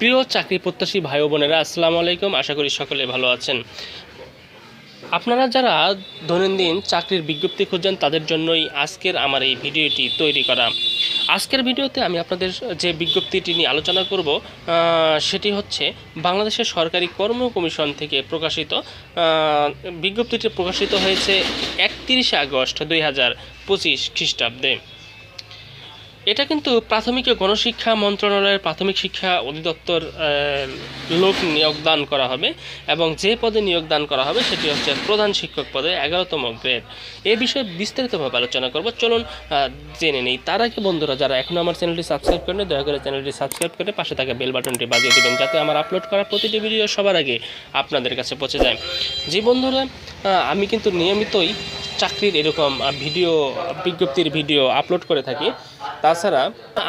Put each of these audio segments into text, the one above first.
প্রিয় চাকরি প্রত্যাশী ভাই বোনেরা, আসসালামু আলাইকুম। আশা করি সকলে ভালো আছেন। আপনারা যারা দৈনন্দিন চাকরির বিজ্ঞপ্তি খুঁজছেন, তাদের জন্যই আজকের আমার এই ভিডিওটি তৈরি করা। আজকের ভিডিওতে আমি আপনাদের যে বিজ্ঞপ্তিটি নিয়ে আলোচনা করব সেটি হচ্ছে বাংলাদেশের সরকারি কর্ম কমিশন থেকে প্রকাশিত বিজ্ঞপ্তিটি প্রকাশিত হয়েছে একত্রিশে আগস্ট দুই হাজার পঁচিশ খ্রিস্টাব্দে। এটা কিন্তু প্রাথমিক ও গণশিক্ষা মন্ত্রণালয়ের প্রাথমিক শিক্ষা অধিদপ্তর লোক নিয়োগদান করা হবে এবং যে পদে নিয়োগদান করা হবে সেটি হচ্ছে প্রধান শিক্ষক পদে এগারোতম গ্রেড। এ বিষয়ে বিস্তারিতভাবে আলোচনা করব। চলুন জেনে নেই। তার আগে বন্ধুরা, যারা এখনও আমার চ্যানেলটি সাবস্ক্রাইব করেন দয়া করে চ্যানেলটি সাবস্ক্রাইব করে পাশে থাকা বেল বাটনটি বাজিয়ে দেবেন যাতে আমার আপলোড করা প্রতিটি ভিডিও সবার আগে আপনাদের কাছে পৌঁছে যায়। যে বন্ধুরা আমি কিন্তু নিয়মিতই চাকরির এরকম ভিডিও, বিজ্ঞপ্তির ভিডিও আপলোড করে থাকি। তাছাড়া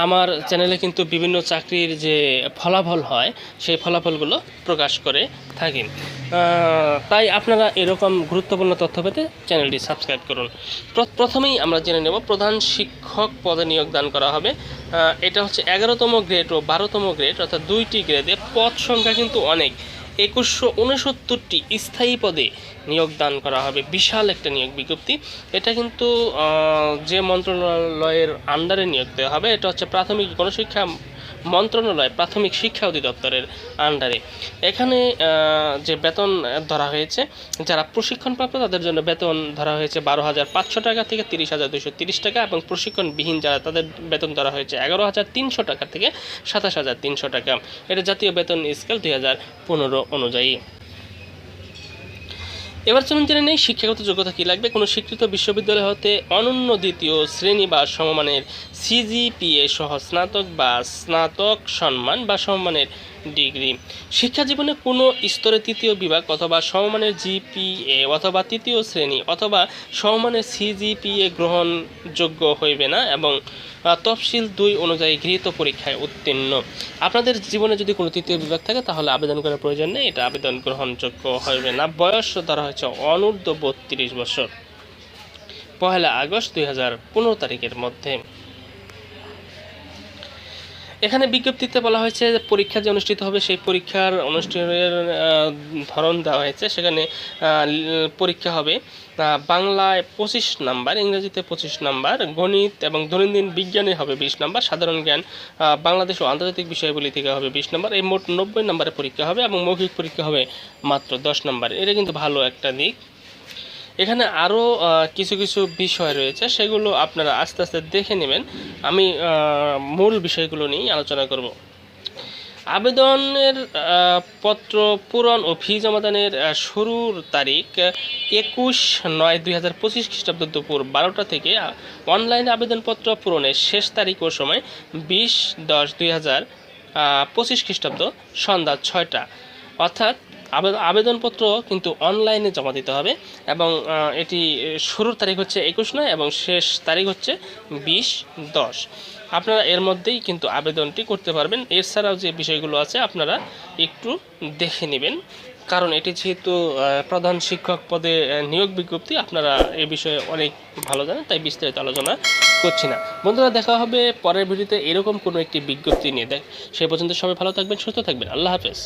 আমার চ্যানেলে কিন্তু বিভিন্ন চাকরির যে ফলাফল হয়, সেই ফলাফলগুলো প্রকাশ করে থাকি। তাই আপনারা এরকম গুরুত্বপূর্ণ তথ্য পেতে চ্যানেলটি সাবস্ক্রাইব করুন। প্রথমেই আমরা জেনে নেব, প্রধান শিক্ষক পদে নিয়োগদান করা হবে। এটা হচ্ছে এগারোতম গ্রেড ও বারোতম গ্রেড অর্থাৎ দুইটি গ্রেডে পদ সংখ্যা কিন্তু অনেক। একুশশো উনসত্তরটি স্থায়ী পদে নিয়োগ দান করা হবে। বিশাল একটা নিয়োগ বিজ্ঞপ্তি। এটা কিন্তু যে মন্ত্রণালয়ের আন্ডারে নিয়োগ দেওয়া হবে, এটা হচ্ছে প্রাথমিক গণশিক্ষা মন্ত্রণালয় প্রাথমিক শিক্ষা অধিদপ্তরের আন্ডারে। এখানে যে বেতন ধরা হয়েছে, যারা প্রশিক্ষণপ্রাপ্ত তাদের জন্য বেতন ধরা হয়েছে বারো হাজার পাঁচশো টাকা থেকে তিরিশ হাজার দুশো তিরিশ টাকা এবং প্রশিক্ষণবিহীন যারা, তাদের বেতন ধরা হয়েছে এগারো হাজার তিনশো টাকা থেকে সাতাশ হাজার তিনশো টাকা। এটা জাতীয় বেতন স্কেল দুই হাজার পনেরো অনুযায়ী। এবার চলুন জেনে নেই শিক্ষাগত যোগ্যতা কী লাগবে। কোনো স্বীকৃত বিশ্ববিদ্যালয় হতে অনন্য দ্বিতীয় শ্রেণি বা সমমানের সিজিপিএ সহ স্নাতক বা স্নাতক সম্মান বা সমমানের ডিগ্রি। শিক্ষা জীবনে কোনো স্তরে তৃতীয় বিভাগ অথবা সমমানের জিপিএ অথবা তৃতীয় শ্রেণি অথবা সমমানের সিজিপিএ গ্রহণযোগ্য হইবে না এবং তফসিল দুই অনুযায়ী গৃহীত পরীক্ষায় উত্তীর্ণ। আপনাদের জীবনে যদি কোনো তৃতীয় বিভাগ থাকে, তাহলে আবেদন করার প্রয়োজন নেই। এটা আবেদন গ্রহণযোগ্য হবে না। বয়স ধরা হয়েছে অনূর্ধ্ব বত্রিশ বছর। পহেলা আগস্ট দুই হাজার পনেরো তারিখের মধ্যে। এখানে বিজ্ঞপ্তিতে বলা হয়েছে যে পরীক্ষা যে অনুষ্ঠিত হবে, সেই পরীক্ষার অনুষ্ঠানের ধরন দেওয়া হয়েছে। সেখানে পরীক্ষা হবে বাংলায় পঁচিশ নাম্বার, ইংরেজিতে পঁচিশ নাম্বার, গণিত এবং দৈনন্দিন বিজ্ঞানে হবে বিশ নাম্বার, সাধারণ জ্ঞান বাংলাদেশ ও আন্তর্জাতিক বিষয়গুলি থেকে হবে বিশ নাম্বার। এই মোট নব্বই নাম্বারের পরীক্ষা হবে এবং মৌখিক পরীক্ষা হবে মাত্র দশ নাম্বার। এটা কিন্তু ভালো একটা দিক। এখানে আরও কিছু কিছু বিষয় রয়েছে, সেগুলো আপনারা আস্তে আস্তে দেখে নেবেন। আমি মূল বিষয়গুলো নিয়েই আলোচনা করব। আবেদনের পত্র পূরণ ও ফি জমাদানের শুরুর তারিখ একুশ নয় দুই হাজার পঁচিশ খ্রিস্টাব্দ দুপুর বারোটা থেকে অনলাইনে আবেদনপত্র পূরণের শেষ তারিখ ও সময় বিশ দশ দুই হাজার পঁচিশ খ্রিস্টাব্দ সন্ধ্যা ছয়টা। অর্থাৎ আবেদনপত্র কিন্তু অনলাইনে জমা দিতে হবে এবং এটি শুরুর তারিখ হচ্ছে একুশ নয় এবং শেষ তারিখ হচ্ছে বিশ দশ। আপনারা এর মধ্যেই কিন্তু আবেদনটি করতে পারবেন। এছাড়াও যে বিষয়গুলো আছে, আপনারা একটু দেখে নেবেন। কারণ এটি যেহেতু প্রধান শিক্ষক পদে নিয়োগ বিজ্ঞপ্তি, আপনারা এ বিষয়ে অনেক ভালো জানেন, তাই বিস্তারিত আলোচনা করছি না। বন্ধুরা, দেখা হবে পরের ভিডিওতে এরকম কোনো একটি বিজ্ঞপ্তি নিয়ে। দেখ সেই পর্যন্ত সবাই ভালো থাকবেন, সুস্থ থাকবেন। আল্লাহ হাফেজ।